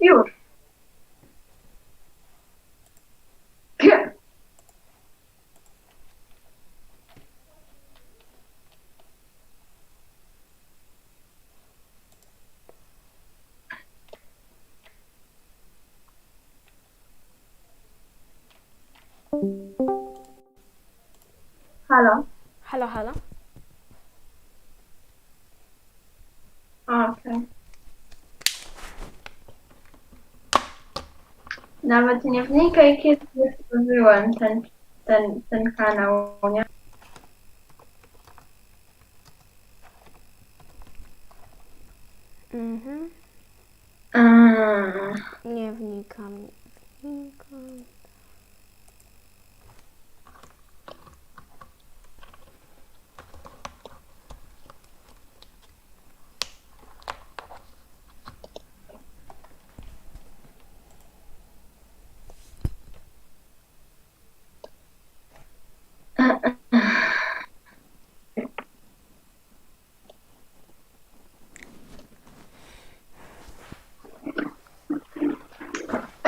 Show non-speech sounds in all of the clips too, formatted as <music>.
Już. Nawet nie wnikaj, kiedy stworzyłem ten, ten, ten kanał, nie? Mhm. Mm. Nie wnikam. Nie wnikam.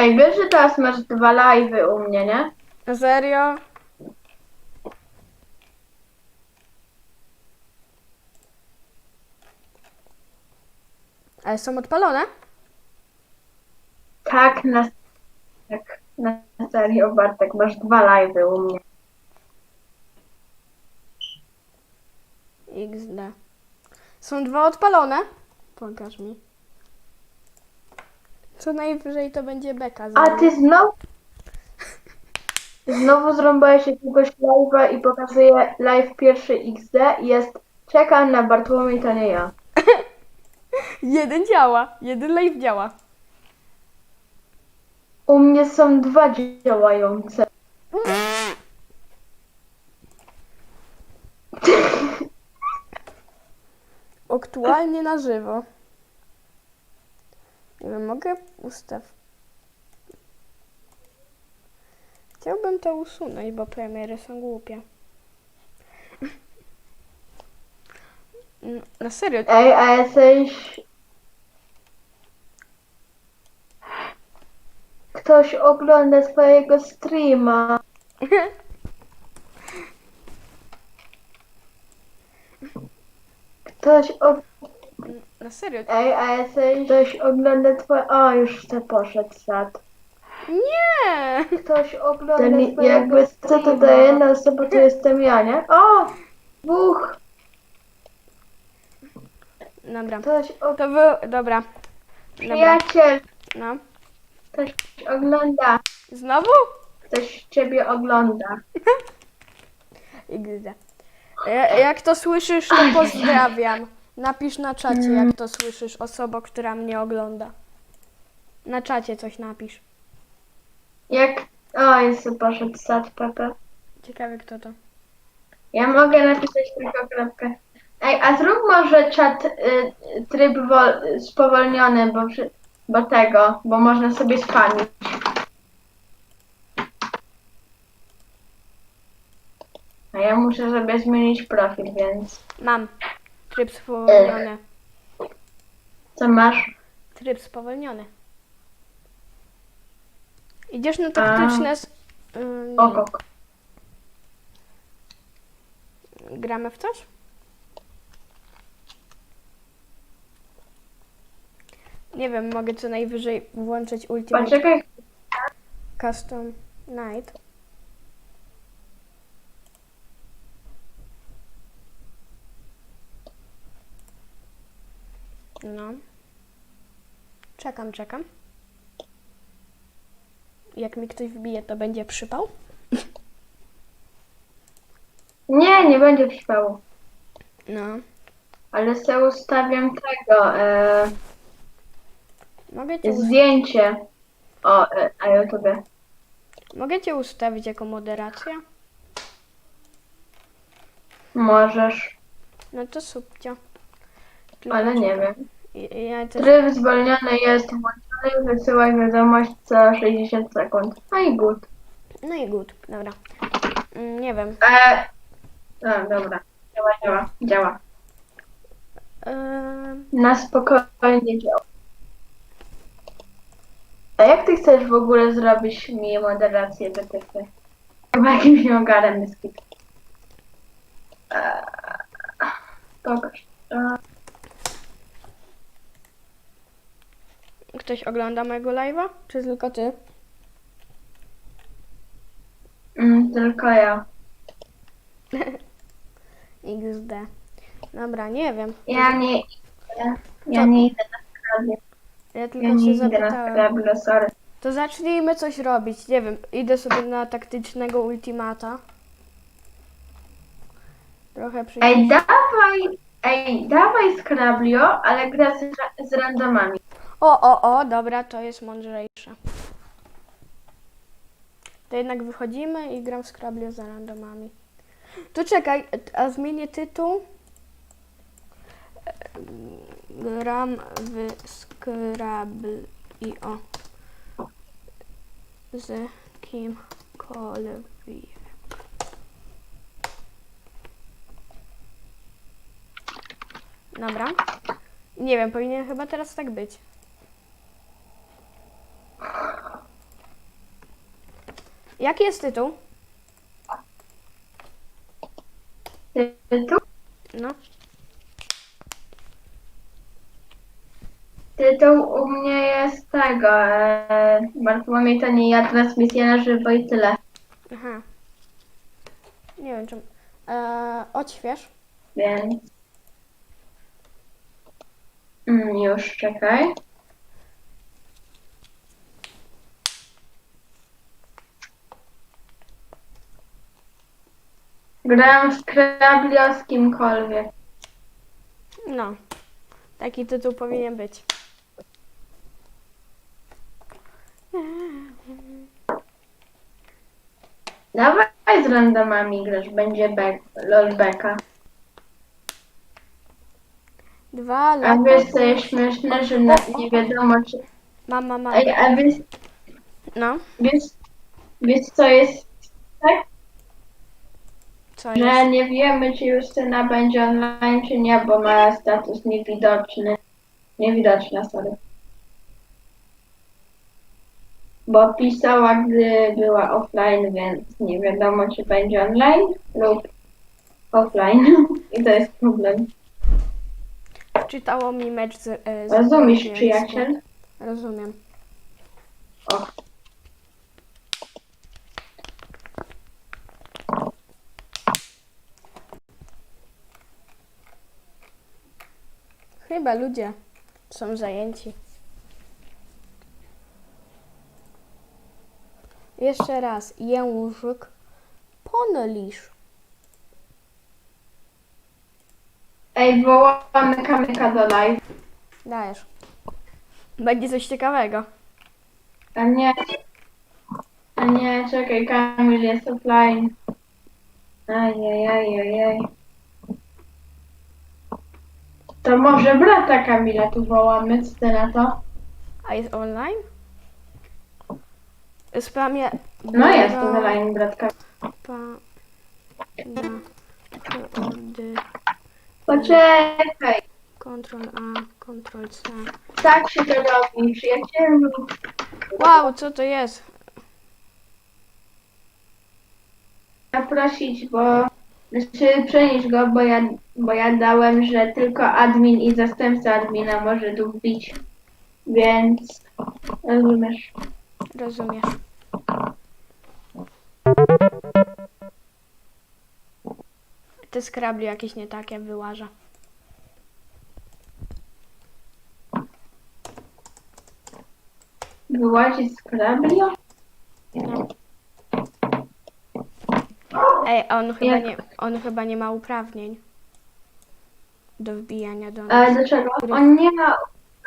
Ej, wiesz, że teraz masz dwa live'y u mnie, nie? Serio? Ale są odpalone? Tak, na, tak, na serio, Bartek, masz dwa live'y u mnie. XD. Są dwa odpalone? Pokaż mi. Co najwyżej to będzie beka. za A mnie. ty znowu... Znowu zrąbałeś jakiegoś live'a i pokazuje live pierwszy XD i jest czekam na Bartłomiej, to nie ja. <laughs> Jeden działa. Jeden live działa. U mnie są dwa działające. <laughs> Aktualnie na żywo. Nie wiem, mogę ustaw. Chciałbym to usunąć, bo premiery są głupie. Na serio, Ej, a jesteś... Ktoś ogląda swojego streama. <laughs> Ktoś o... na serio. Ej, a jesteś... Ktoś ogląda twoje... O, już se poszedł sad. Nie! Ktoś ogląda Ten, jakby co to daje jedna osoba, to jestem ja, nie? O! Dwóch! Dobra. Ktoś o... To wy... Dobra. Dobra. Przyjaciel! No. Ktoś ogląda. Znowu? Ktoś ciebie ogląda. <laughs> XD. Ja- Jak to słyszysz, to pozdrawiam. Napisz na czacie, jak to słyszysz, osoba, która mnie ogląda. Na czacie coś napisz. Jak... O, jest poszedł sad, Pepe. Ciekawe kto to. Ja mogę napisać tylko kropkę. Ej, a zrób może czat y, tryb wol, spowolniony, bo, przy, bo tego, bo można sobie spamić. A ja muszę sobie zmienić profil, więc Mam. Tryb spowolniony. co masz? Tryb spowolniony. Idziesz na taktyczne... s- ym, Oko. Gramy w coś? Nie wiem, mogę co najwyżej włączyć Ultimate Poczekaj, Custom Night. No. Czekam, czekam. Jak mi ktoś wbije, to będzie przypał? nie, nie będzie trwało. No. Ale sobie ustawiam tego, e, Mogę cię, us- zdjęcie. O, e, a YouTube. mogę cię ustawić jako moderację? Możesz, No to subcio. ale nie wiem. Ja też Tryb zwolniony jest włączony, wysyłaj wiadomość co 60 sekund. No i good. No i good, dobra. Mm, Nie wiem. E, no, dobra. Działa, działa, działa. Ehm, Na spokojnie działa. A jak ty chcesz w ogóle zrobić mi moderację BTF? Chyba jakimś ogarem dyskit. Eee, Pokaż. Eee, Ktoś ogląda mojego live'a? Czy tylko ty? Mm, tylko ja. <laughs> XD. Dobra, nie wiem. Ja nie idę. Ja nie idę na skrabie. Ja Ja tylko nie się idę na zapytałem. skrabie, sorry. To zacznijmy coś robić. Nie wiem, idę sobie na taktycznego ultimata. Trochę przy... Ej, dawaj, ej, dawaj skrablio, ale gra z, ra- z randomami. O, o, o, dobra, to jest mądrzejsze. To jednak wychodzimy i gram w Scrabble za randomami. To czekaj, a zmienię tytuł. Gram w Scrabble i o. Z kimkolwiek. Dobra. Nie wiem, powinien chyba teraz tak być. Jaki jest tytuł? Tytuł? No. Tytuł u mnie jest tego, e, Bartłomiej to nie ja, transmisja na żywo i tyle. Aha. Nie wiem czym. Eee, odśwież. Więc. Mm, już czekaj. Gram w Scrabble z kimkolwiek. No. Taki tytuł powinien być. Dawaj z randomami grasz, będzie be- lolbeka. Dwa A lata. wiesz co jest śmieszne, że na, nie wiadomo czy... Mam, mam, mam. Ej, a wiesz, No. wiesz, wiesz co jest tak? Co Że jest? nie wiemy czy Justyna będzie online czy nie, bo ma status niewidoczny. Niewidoczna, sorry. Bo pisała, gdy była offline, więc nie wiadomo czy będzie online lub offline. <laughs> I to jest problem. Czytało mi mecz z. E, z Rozumiesz, przyjaciel? Rozumiem. O. Chyba ludzie są zajęci. Jeszcze raz. Język. Ponolisz. Ej, wołamy kamyka do live. Dajesz. Będzie coś ciekawego. A nie. A nie, czekaj, Kamil jest offline. Ajajajajaj. To może brata Kamila tu wołamy, co ty na to? A jest online? Spamie. No jest online bratka. Pa. Poczekaj, Ctrl A, Ctrl C. tak się to robi, przyjacielu. Wow, co to jest? Zaprosić, bo... Znaczy przenieść go, bo ja, bo ja dałem, że tylko admin i zastępca admina może tu wbić. Więc... Rozumiesz. Rozumiesz. Te skrabli jakieś nie takie wyłaża. Wyłazić z? No. Ej, on chyba nie, on chyba nie ma uprawnień do wbijania do nas. Ale dlaczego? Który- On nie ma...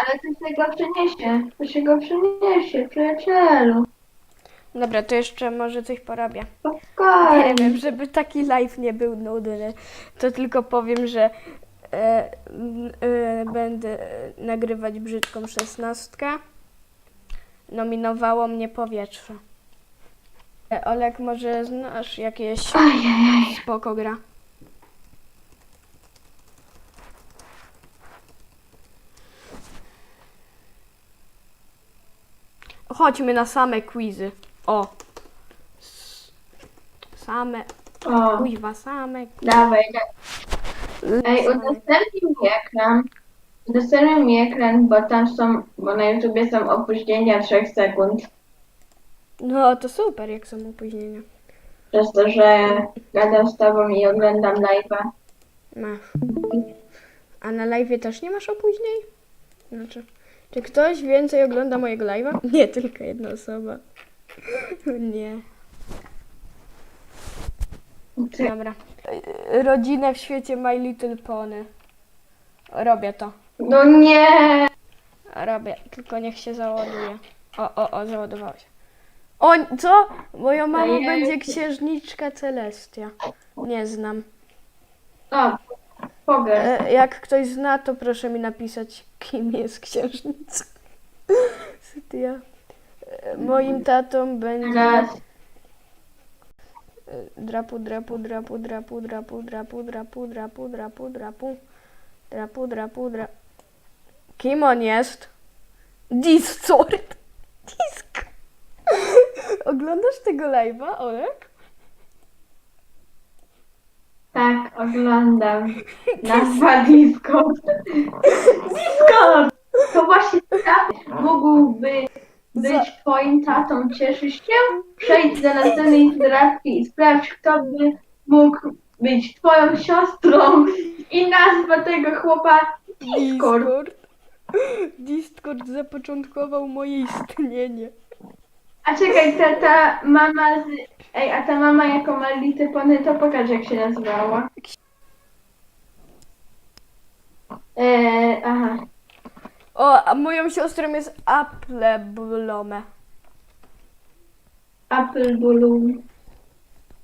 Ale to się go przyniesie. To się go przyniesie, przyjacielu. Dobra, to jeszcze może coś porobię. Nie Spokojnie. wiem, żeby taki live nie był nudny, to tylko powiem, że e, m, e, będę e, nagrywać brzydką szesnastkę. Nominowało mnie powietrze. Olek, może znasz jakieś Ajajaj. spoko gra? chodźmy na same quizy. O. S- Same, O, kuźwa, same. dawaj. da- Ej, udostępnij mi ekran. Udostępnij mi ekran, bo tam są, bo na YouTubie są opóźnienia 3 sekund. No to super, jak są opóźnienia. Przez to, że gadam z tobą i oglądam live'a. Masz. A na live też nie masz opóźnień? Znaczy, czy ktoś więcej ogląda mojego live'a? <laughs> Nie, tylko jedna osoba. <laughs> Nie. Dobra. Rodzinę w świecie My Little Pony. Robię to. No nie! Robię, tylko niech się załaduje. O, o, o, załadowało się. O, co? Moją mamą będzie księżniczka Celestia. Nie znam. O, powiedz. E, jak ktoś zna, to proszę mi napisać, kim jest księżniczka. Sytia. E, Moim tatą będzie Raz. e, drapu, drapu, drapu, drapu, drapu, drapu, drapu, drapu, drapu, drapu, drapu, drapu, drapu. Kim on jest? Discord. Oglądasz tego live'a, Olek? Tak, oglądam. <laughs> Nazwa Discord. Discord! To właśnie tak mógłby być twoim tatą. Cieszysz się? Przejdź do następnej interakcji i sprawdź, kto by mógł być twoją siostrą. I nazwa tego chłopa. Discord. Discord zapoczątkował moje istnienie. A czekaj, ta, ta mama z... Ej, a ta mama jako ma lity pony, to pokaż jak się nazywała. Eee, aha. O, a moją siostrą jest Appleblome. Apple Bloom.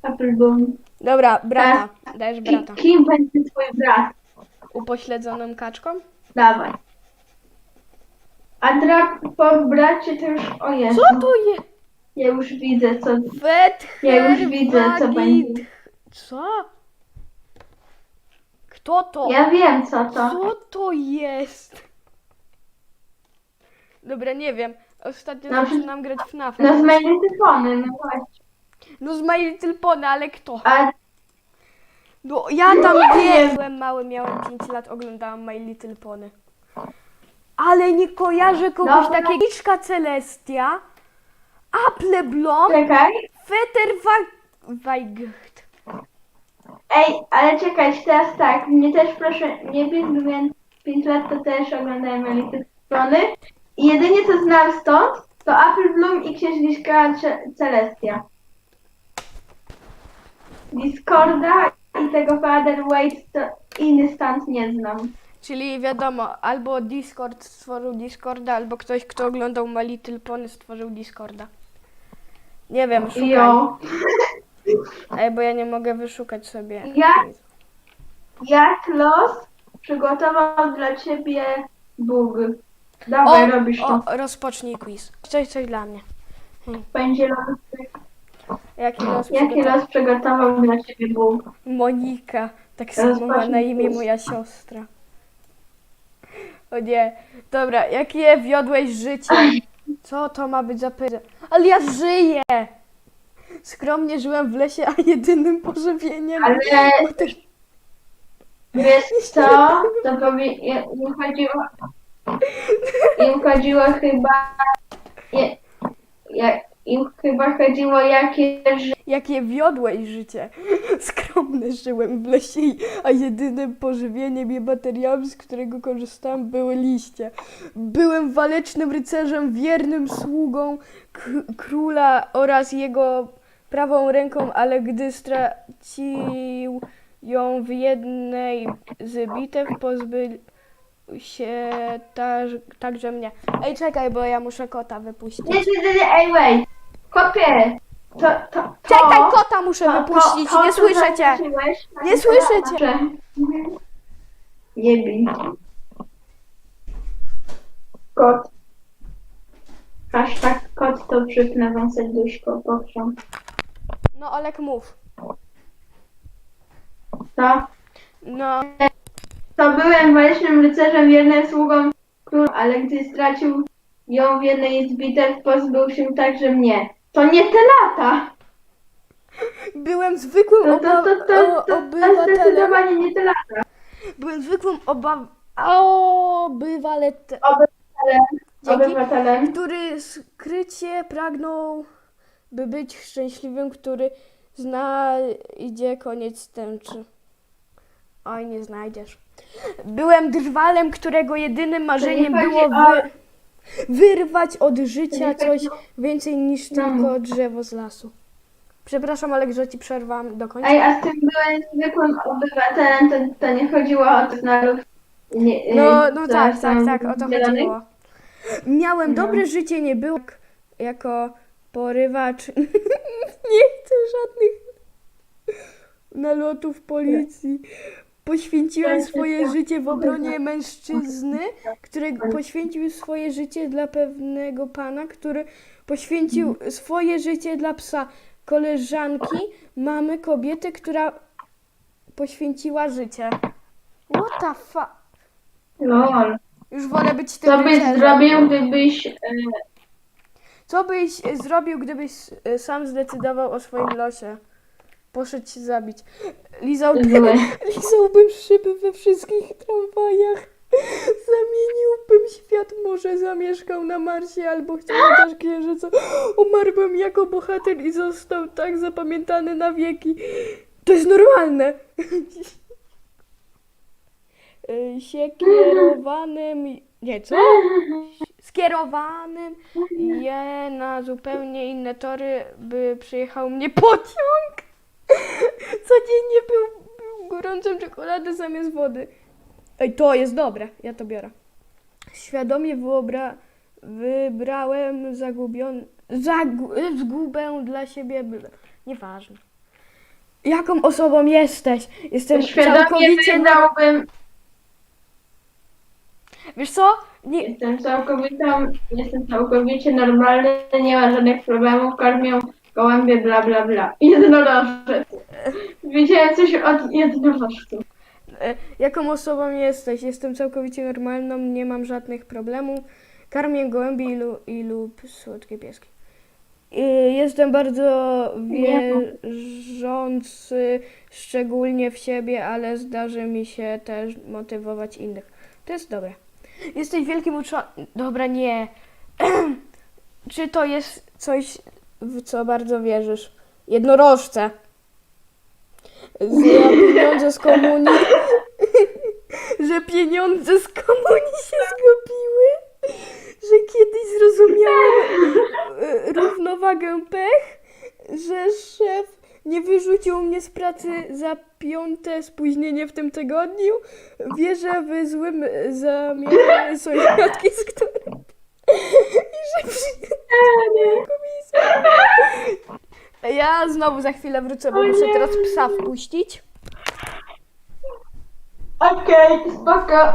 Apple Bloom. Dobra, brata. Dajesz Ki, brata. kim będzie twój brat? Upośledzoną kaczką? Dawaj. A drap po bracie to już... O Jezu. Co to jest? Ja już widzę, co... Wether Ja już widzę, co będzie. Co? Kto to? Ja wiem, co to. Co to jest? Dobra, nie wiem. Ostatnio No, zaczynam grać w FNAF. No z magnetofony, no właśnie. No z My Little Pony, ale kto? A No ja tam nie byłem mały, miałem 5 lat, oglądałam My Little Pony. Ale nie kojarzę kogoś Dobra. takiego. Liczka Celestia, Appleblom, czekaj. Fetterweigt. Ej, ale czekać, teraz tak, mnie też proszę, nie wiem, bo miałem 5 lat, to też oglądałem Elity Strony. I jedynie co znam stąd, to Apple Bloom i Księżniczka Ce- Celestia. Discorda i tego Father Wait to inny stąd nie znam. Czyli wiadomo, albo Discord stworzył Discorda, albo ktoś, kto oglądał My Little Pony stworzył Discorda. Nie wiem, szukaj. Jo. Ej, bo ja nie mogę wyszukać sobie. Ja? Jak los przygotował dla ciebie Bóg? Dawaj, robisz to. o, rozpocznij quiz. Coś, coś dla mnie. Będzie los. Jaki los Jaki przygotował? los przygotował dla ciebie Bóg? Monika. Tak samo ma na imię moja siostra. O nie. Dobra, jakie wiodłeś życie? <laughs> Co to ma być za pyta? Ale ja żyję! Skromnie żyłem w lesie, a jedynym pożywieniem... Ale wiesz <laughs> co? To powie... im chodziło... Im chodziło chyba... Je... Im chyba chodziło jakie Jakie wiodłeś życie? <laughs> Skromnie żyłem w lesie, a jedynym pożywieniem i materiałem, z którego korzystałem, były liście. Byłem walecznym rycerzem, wiernym sługą króla oraz jego prawą ręką, ale gdy stracił ją w jednej z bitew, pozbył się ta, także mnie. Ej, czekaj, bo ja muszę kota wypuścić. Nie, nie, nie, ej, wait! Kopie! To, to, to, Czekaj, kota muszę to- wypuścić, to- to, nie co słyszę cię. zaznaczyłeś, Nie słyszę cię. Nie bij. Kot. Hashtag kot to przypnę wam serduszko, powiem. No, Olek, mów. To, No, to byłem walecznym rycerzem, wiernym sługą ale gdy stracił ją w jednej z bitew pozbył się także mnie. To nie te lata! Byłem zwykłym To, to, oba- to, to, to, o- to obywatelem. zdecydowanie nie te lata. Byłem zwykłym oba- obywaletem. Obywatelem, Dzięki. obywatelem. który skrycie pragnął, by być szczęśliwym, który znajdzie koniec tęczy. Oj, nie znajdziesz. Byłem drwalem, którego jedynym marzeniem chodzi było o- wy, wyrwać od życia nie coś chodzi więcej niż No. tylko drzewo z lasu. Przepraszam, ale że ci przerwam do końca. Ej, a z tym byłem zwykłym obywatelem, to, to nie chodziło o to znalów. Nie, No, y, no co tak, tak, tak, o to chodziło. Miałem No. dobre życie, nie było jak- jako porywacz. <laughs> nie chcę żadnych nalotów policji. Poświęciłem swoje życie w obronie mężczyzny, który poświęcił swoje życie dla pewnego pana, który poświęcił Mhm. swoje życie dla psa, koleżanki, mamy, kobiety, która poświęciła życie. What the fuck? Lol. Już wolę być tym Co byś rycerzem. zrobił, gdybyś... y, Co byś e, zrobił, gdybyś e, sam zdecydował o swoim losie? Poszedł się zabić. Lizałbym, Zły. <laughs> lizałbym szyby we wszystkich tramwajach. Zamieniłbym świat, może zamieszkał na Marsie albo chciał <gasps> też księżyca. Umarłbym jako bohater i został tak zapamiętany na wieki. To jest normalne. E, <laughs> Siekierowanym... Nie, co? <laughs> skierowanym je na zupełnie inne tory, by przyjechał mnie pociąg. Codziennie był gorącą czekoladę zamiast wody. Ej, to jest dobre, ja to biorę. Świadomie wyobra, wybrałem zagubion, zagu, zgubę dla siebie. Nieważne. Jaką osobą jesteś? Jestem Świadomie całkowicie... Na... wybrałbym... Wiesz co? Nie, Jestem całkowitą... Jestem całkowicie normalny, nie ma żadnych problemów, karmią gołębie, bla, bla, bla. Jednorożec. Wiedziałem coś od jednorożców. E, Jaką osobą jesteś? Jestem całkowicie normalną, nie mam żadnych problemów. Karmię gołębi i, lu- i lub słodkie pieski. I Jestem bardzo wierzący, szczególnie w siebie, ale zdarzy mi się też motywować innych. To jest dobre. Jesteś wielkim uczonym. Dobra, nie. <clears throat> Czy to jest coś, w co bardzo wierzysz? Jednorożce. Za pieniądze z komunii. <laughs> że pieniądze z komunii się zgubiły. Że kiedyś zrozumiałem e, równowagę pech. Że szef nie wyrzucił mnie z pracy za piąte spóźnienie w tym tygodniu. Wierzę w złym zamiarze sąsiadki, z którym... <laughs> I że komisja. Ja znowu za chwilę wrócę, bo O muszę nie. teraz psa wpuścić. Okej, spoko.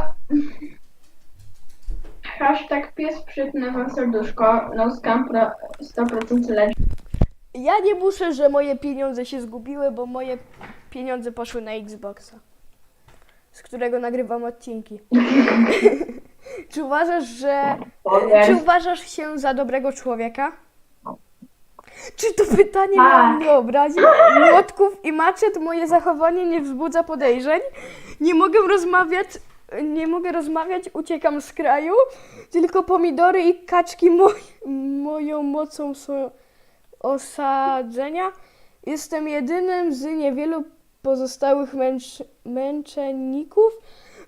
Hashtag pies przypnę wam serduszko. No scam pro 100% leci. Ja nie muszę, że moje pieniądze się zgubiły, bo moje pieniądze poszły na Xboxa, z którego nagrywam odcinki. <laughs> czy uważasz, że. Czy uważasz się za dobrego człowieka? Czy to pytanie Tak. miało mnie obrazić? Młotków i maczet moje zachowanie nie wzbudza podejrzeń. Nie mogę rozmawiać, nie mogę rozmawiać, uciekam z kraju. Tylko pomidory i kaczki moj, moją mocą są osadzenia. Jestem jedynym z niewielu pozostałych męcz, męczenników.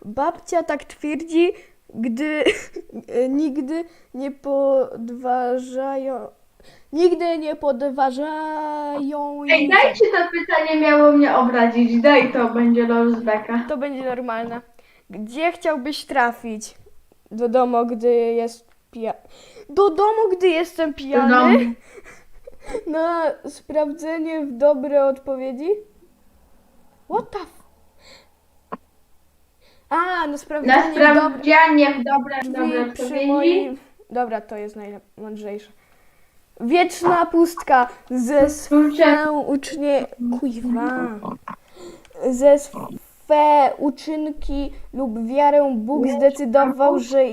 Babcia tak twierdzi, gdy <laughs> nigdy nie podważają. Nigdy nie podważają Ej, jej. dajcie to pytanie miało mnie obrazić. Daj to, będzie Lolzbeka. To będzie normalne. Gdzie chciałbyś trafić? Do domu, gdy jest pijany. Do domu, gdy jestem pijany? <laughs> Na sprawdzenie w dobre odpowiedzi? What the f... A, na sprawdzenie w dobre sprawdzianie w dobre, dobre drzwi przy odpowiedzi. moim... Dobra, to jest najmądrzejsze. Wieczna pustka ze swą ucznie... Kuźwa. Ze swą Twe uczynki lub wiarę Bóg zdecydował, że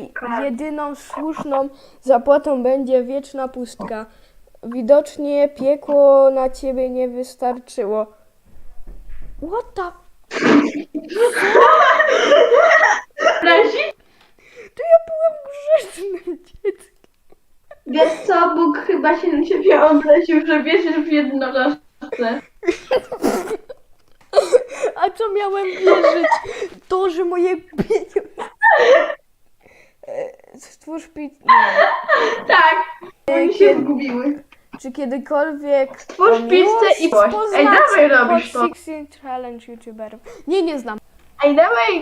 jedyną słuszną zapłatą będzie wieczna pustka. Widocznie piekło na ciebie nie wystarczyło. What the... To ja byłem grzecznym dzieckiem. Wiesz co, Bóg chyba się na ciebie obraził, że wierzysz w jednorożce. A co miałem wierzyć? To, że moje pieniądze... Stwórz pit... Nie. Tak, oni się Kiedy- zgubiły. Czy kiedykolwiek... Stwórz o pizzę i- Ej, poznać dawaj robisz Hot to. 16 Challenge YouTuberów. Nie, nie znam. Ej, dawaj